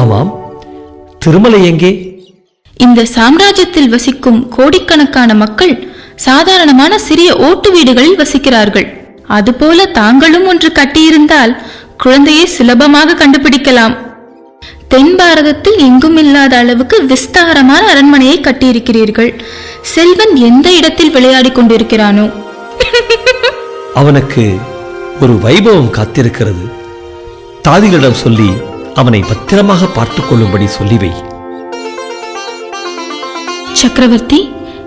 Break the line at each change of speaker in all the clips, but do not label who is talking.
ஆமாம். திருமலை எங்கே?
இந்த சாம்ராஜ்யத்தில் வசிக்கும் கோடிக்கணக்கான மக்கள் சாதாரணமான சிறிய ஓட்டு வீடுகளில் வசிக்கிறார்கள். அதுபோல தாங்களும் ஒன்று கட்டியிருந்தால் குழந்தையை சுலபமாக கண்டுபிடிக்கலாம். தென் பாரதத்தில் எங்கும் இல்லாத அளவுக்கு விஸ்தாரமான அரண்மனையை கட்டியிருக்கிறீர்கள். செல்வன் எந்த இடத்தில் விளையாடிக் கொண்டிருக்கிறானோ?
அவனுக்கு ஒரு வைபவம் காத்திருக்கிறது. தாதிகளிடம் சொல்லி அவனை பத்திரமாக பார்த்துக் கொள்ளும்படி சொல்லி வை
சக்கரவர்த்தி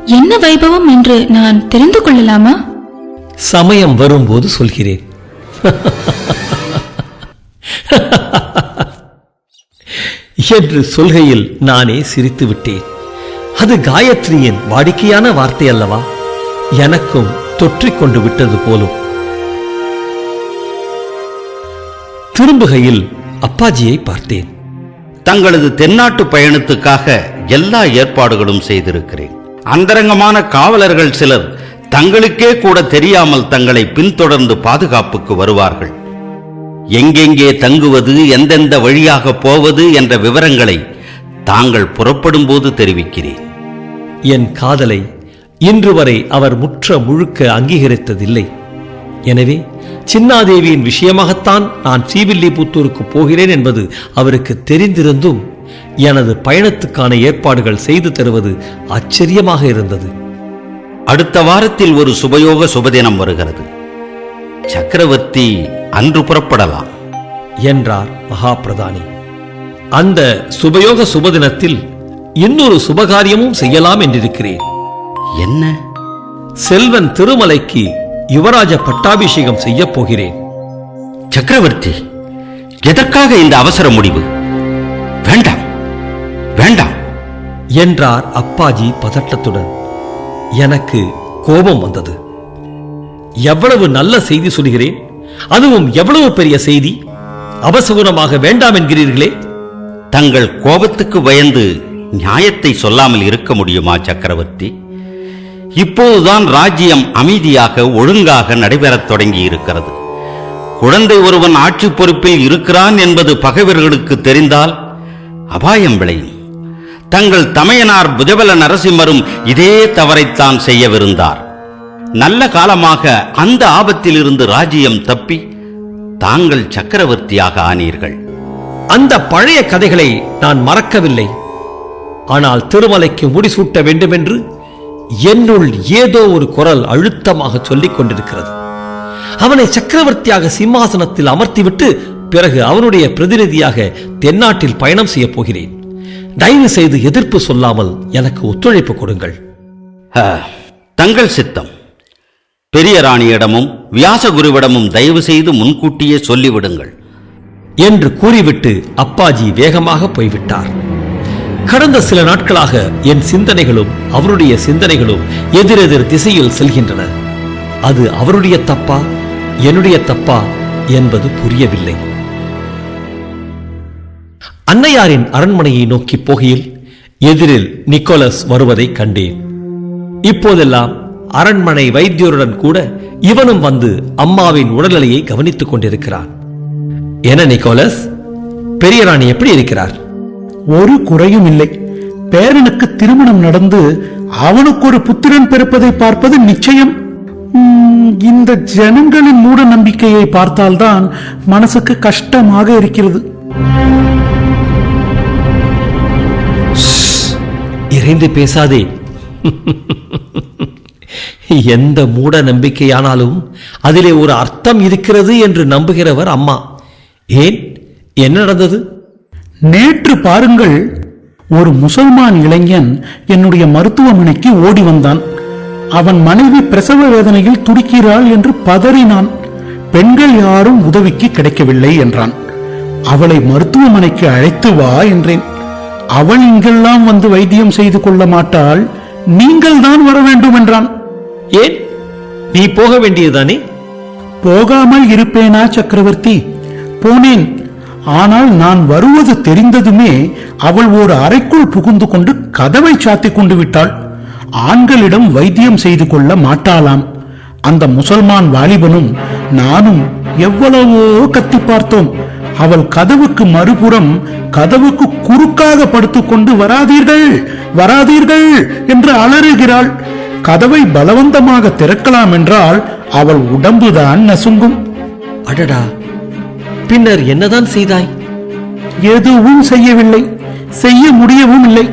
என்ன வைபவம் என்று நான் தெரிந்து கொள்ளலாமா?
சமயம் வரும்போது சொல்கிறேன். என்று சொல்கையில் நானே சிரித்து விட்டேன். அது காயத்ரியின் வாடிக்கையான வார்த்தை அல்லவா? எனக்கும் தொற்றிக் கொண்டு விட்டது போலும். திரும்புகையில் அப்பாஜியை பார்த்தேன்.
தங்களது தென்னாட்டு பயணத்துக்காக எல்லா ஏற்பாடுகளும் செய்திருக்கிறேன். அந்தரங்கமான காவலர்கள் சிலர் தங்களுக்கே கூட தெரியாமல் தங்களை பின்தொடர்ந்து பாதுகாப்புக்கு வருவார்கள். எங்கெங்கே தங்குவது எந்தெந்த வழியாக போவது என்ற விவரங்களை தாங்கள் புறப்படும் போது தெரிவிக்கிறேன்.
என் காதலை இன்று வரை அவர் முற்ற முழுக்க அங்கீகரித்ததில்லை. எனவே சின்னாதேவியின் விஷயமாகத்தான் நான் ஸ்ரீவில்லிபுத்தூருக்கு போகிறேன் என்பது அவருக்கு தெரிந்திருந்தும் எனது பயணத்துக்கான ஏற்பாடுகள் செய்து தருவது ஆச்சரியமாக இருந்தது.
அடுத்த வாரத்தில் ஒரு சுபயோக சுபதினம் வருகிறது. சக்கரவர்த்தி அன்று புறப்படலாம்.
என்றார் மகாபிரதானி. அந்த சுபயோக சுபதினத்தில் இன்னொரு சுபகாரியமும் செய்யலாம் என்றிருக்கிறேன்.
என்ன?
செல்வன் திருமலைக்கு யுவராஜ பட்டாபிஷேகம் செய்யப் போகிறேன்.
சக்கரவர்த்தி எதற்காக இந்த அவசர முடிவு? வேண்டாம் வேண்டாம்
என்றார் அப்பாஜி பதட்டத்துடன். எனக்கு கோபம் வந்தது. எவ்வளவு நல்ல செய்தி சொல்கிறேன்? அதுவும் எவ்வளவு பெரிய செய்தி? அவசகுணமாக வேண்டாம் என்கிறீர்களே.
தங்கள் கோபத்துக்கு பயந்து நியாயத்தை சொல்லாமல் இருக்க முடியுமா சக்கரவர்த்தி? இப்போதுதான் ராஜ்யம் அமைதியாக ஒழுங்காக நடைபெறத் தொடங்கி இருக்கிறது குழந்தை ஒருவன் ஆட்சி பொறுப்பில் இருக்கிறான் என்பது பகைவர்களுக்கு தெரிந்தால் அபாயம் விளையும். தங்கள் தமையனார் புஜபல நரசிம்மரும் இதே தவறைத்தான் செய்யவிருந்தார். நல்ல காலமாக அந்த ஆபத்திலிருந்து ராஜ்யம் தப்பி தாங்கள் சக்கரவர்த்தியாக ஆனீர்கள்.
அந்த பழைய கதைகளை நான் மறக்கவில்லை. ஆனால் திருமலைக்கு முடிசூட்ட வேண்டுமென்று என்னுள் ஏதோ ஒரு குரல் அழுத்தமாக சொல்லிக் கொண்டிருக்கிறது. அவனை சக்கரவர்த்தியாக சிம்மாசனத்தில் அமர்த்திவிட்டு பிறகு அவனுடைய பிரதிநிதியாக தென்னாட்டில் பயணம் செய்யப் போகிறேன். தயவு செய்து எதிர்ப்பு சொல்லாமல் எனக்கு ஒத்துழைப்பு கொடுங்கள்.
தங்கள் சித்தம். பெரிய ராணியிடமும் வியாசகுருவிடமும் தயவு செய்து முன்கூட்டியே சொல்லிவிடுங்கள்.
என்று கூறிவிட்டு அப்பாஜி வேகமாக போய்விட்டார். கடந்த சில நாட்களாக என் சிந்தனைகளும் அவருடைய சிந்தனைகளும் எதிரெதிர் திசையில் செல்கின்றன. அது அவருடைய தப்பா என்னுடைய தப்பா என்பது புரியவில்லை. அன்னையாரின் அரண்மனையை நோக்கி போகையில் எதிரில் நிக்கோலஸ் வருவதை கண்டேன். இப்போதெல்லாம் அரண்மனை வைத்தியருடன் கூட இவனும் வந்து அம்மாவின் உடல்நிலையை கவனித்துக் கொண்டிருக்கிறான். என நிக்கோலஸ்? பெரியராணி எப்படி இருக்கிறார்?
ஒரு குறையும் இல்லை. பேரனுக்கு திருமணம் நடந்து அவனுக்கு ஒரு புத்திரன் பிறப்பதை பார்ப்பது நிச்சயம். உம், இந்த ஜனங்களின் மூட நம்பிக்கையை பார்த்தால்தான் மனசுக்கு கஷ்டமாக இருக்கிறது.
இறைந்து பேசாதே. எந்த மூட நம்பிக்கையானாலும் அதிலே ஒரு அர்த்தம் இருக்கிறது என்று நம்புகிறவர் அம்மா. ஏன்? என்ன நடந்தது?
நேற்று பாருங்கள் ஒரு முசல்மான் இளைஞன் என்னுடைய மருத்துவமனைக்கு ஓடி வந்தான். அவன் மனைவி பிரசவ வேதனையில் துடிக்கிறாள் என்று பதறினான். பெண்கள் யாரும் உதவிக்கு கிடைக்கவில்லை என்றான். அவளை மருத்துவமனைக்கு அழைத்து வா என்றேன். அவள் இங்கெல்லாம் வந்து வைத்தியம் செய்து கொள்ள மாட்டாள். நீங்கள் தான் வர வேண்டும் என்றான்.
ஏன்? நீ போக வேண்டியதுதானே
போகாமல் இருப்பேனா சக்கரவர்த்தி? போனேன். ஆனால் நான் வருவது தெரிந்ததுமே அவள் ஒரு அறைக்குள் புகுந்து கொண்டு கதவை சாத்திக் கொண்டு விட்டாள். ஆண்களிடம் வைத்தியம் செய்து கொள்ள மாட்டாளாம். அந்த முசல்மான் வாலிபனும் நானும் எவ்வளவோ கத்தி பார்த்தோம். அவள் கதவுக்கு மறுபுறம் கதவுக்கு குறுக்காக படுத்துக்கொண்டு வராதீர்கள் வராதீர்கள் என்று அலறுகிறாள். கதவை பலவந்தமாக திறக்கலாம் என்றால் அவள் உடம்புதான் நசுங்கும்.
அடடா பின்னர் என்னதான் செய்தாய்?
எதுவும் செய்யவில்லை. செய்ய முடியவும் இல்லை.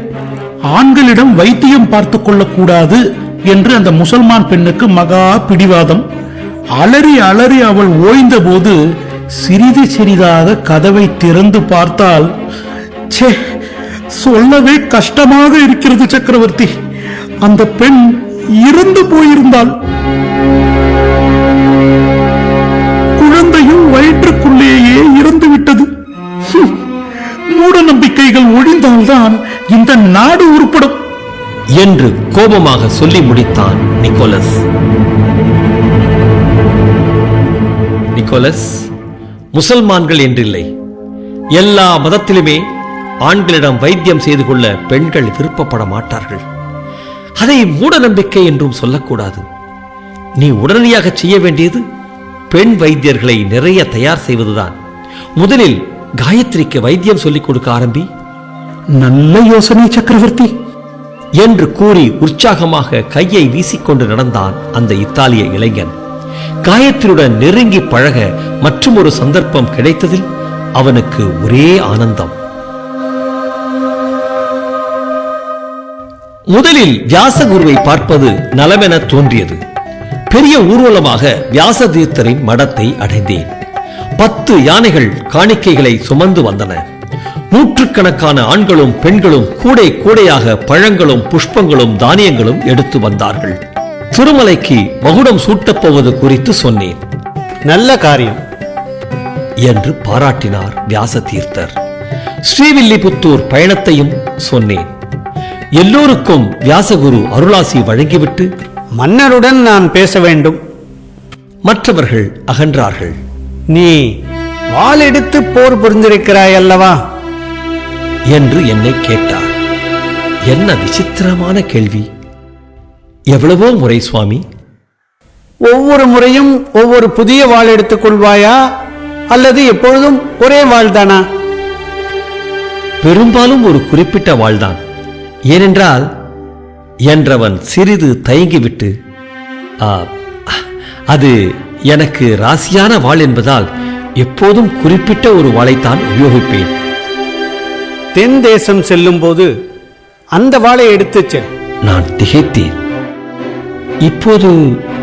ஆண்களிடம் வைத்தியம் பார்த்து கொள்ளக்கூடாது என்று அந்த முசல்மான் பெண்ணுக்கு மகா பிடிவாதம். அலறி அலறி அவள் ஓய்ந்த போது சிறிது சிறிதாக கதவை திறந்து பார்த்தால் ச்சே சொல்லவே கஷ்டமாக இருக்கிறது சக்கரவர்த்தி. அந்த பெண் இறந்து போயிருந்தாள்.
என்று கோபமாக சொல்லி முடித்தான் நிக்கோலஸ். நிக்கோலஸ் முசல்மான்கள் என்றில்லை. எல்லா மதத்திலுமே ஆண்களிடம் வைத்தியம் செய்து கொள்ள பெண்கள் விருப்பப்பட மாட்டார்கள். அதை மூட நம்பிக்கை என்றும் சொல்லக்கூடாது. நீ உடனடியாக செய்ய வேண்டியது பெண் வைத்தியர்களை நிறைய தயார் செய்வதுதான். முதலில் காயத்ரிக்கு வைத்தியம் சொல்லிக் கொடுக்க ஆரம்பி.
நல்ல யோசனை சக்கரவர்த்தி.
என்று கூறி உற்சாகமாக கையை வீசிக்கொண்டு நடந்தான் அந்த இத்தாலிய இளைஞன். காயத்ரியுடன் நெருங்கி பழக மற்றும் ஒரு சந்தர்ப்பம் கிடைத்ததில் அவனுக்கு ஒரே ஆனந்தம். முதலில் வியாசகுருவை பார்ப்பது நலமென தோன்றியது. பெரிய ஊர்வலமாக வியாசதீர்த்தரின் மடத்தை அடைந்தேன். பத்து யானைகள் காணிக்கைகளை சுமந்து வந்தன. நூற்றுக்கணக்கான ஆண்களும் பெண்களும் கூடை கூடையாக பழங்களும் புஷ்பங்களும் தானியங்களும் எடுத்து வந்தார்கள். திருமலைக்கு மகுடம் சூட்டப் போவது குறித்து சொன்னேன்.
நல்ல காரியம்.
என்று பாராட்டினார் வியாசதீர்த்தர். ஸ்ரீவில்லிபுத்தூர் பயணத்தையும் சொன்னேன். எல்லோருக்கும் வியாசகுரு அருளாசி வழங்கிவிட்டு
மன்னருடன் நான் பேச வேண்டும்.
மற்றவர்கள் அகன்றார்கள்.
நீ வாளெடுத்து போர் புரிந்திருக்கிறாய் அல்லவா?
என்று என்னை கேட்டார். என்ன விசித்திரமான கேள்வி. எவ்வளவோ முறை சுவாமி.
ஒவ்வொரு முறையும் ஒவ்வொரு புதிய வாள் எடுத்துக் கொள்வாயா? அல்லது எப்பொழுதும் ஒரே வாள் தானா
பெரும்பாலும் ஒரு குறிப்பிட்ட வாழ்தான். ஏனென்றால் என்றவன் சிறிது தயங்கிவிட்டு "ஆ, அது எனக்கு ராசியான வாள் என்பதால் எப்போதும் குறிப்பிட்ட ஒரு வாளைத்தான் உபயோகிப்பேன்.
தென் தேசம் செல்லும் போது அந்த வாளை எடுத்துச் செல்.
நான் திகைத்தேன். இப்போது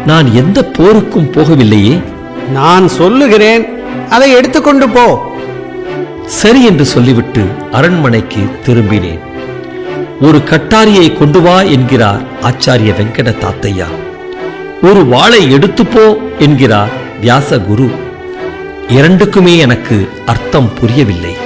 நான் எந்த போருக்கும் போகவில்லையே?
நான் சொல்லுகிறேன் அதை எடுத்துக்கொண்டு போ.
சரி என்று சொல்லிவிட்டு அரண்மனைக்கு திரும்பினேன். ஒரு கட்டாரியை கொண்டு வா என்கிறார் ஆச்சாரிய வெங்கட தாத்தையா. ஒரு வாளை எடுத்துப்போ என்கிறார் வியாச குரு இரண்டுக்குமே எனக்கு அர்த்தம் புரியவில்லை.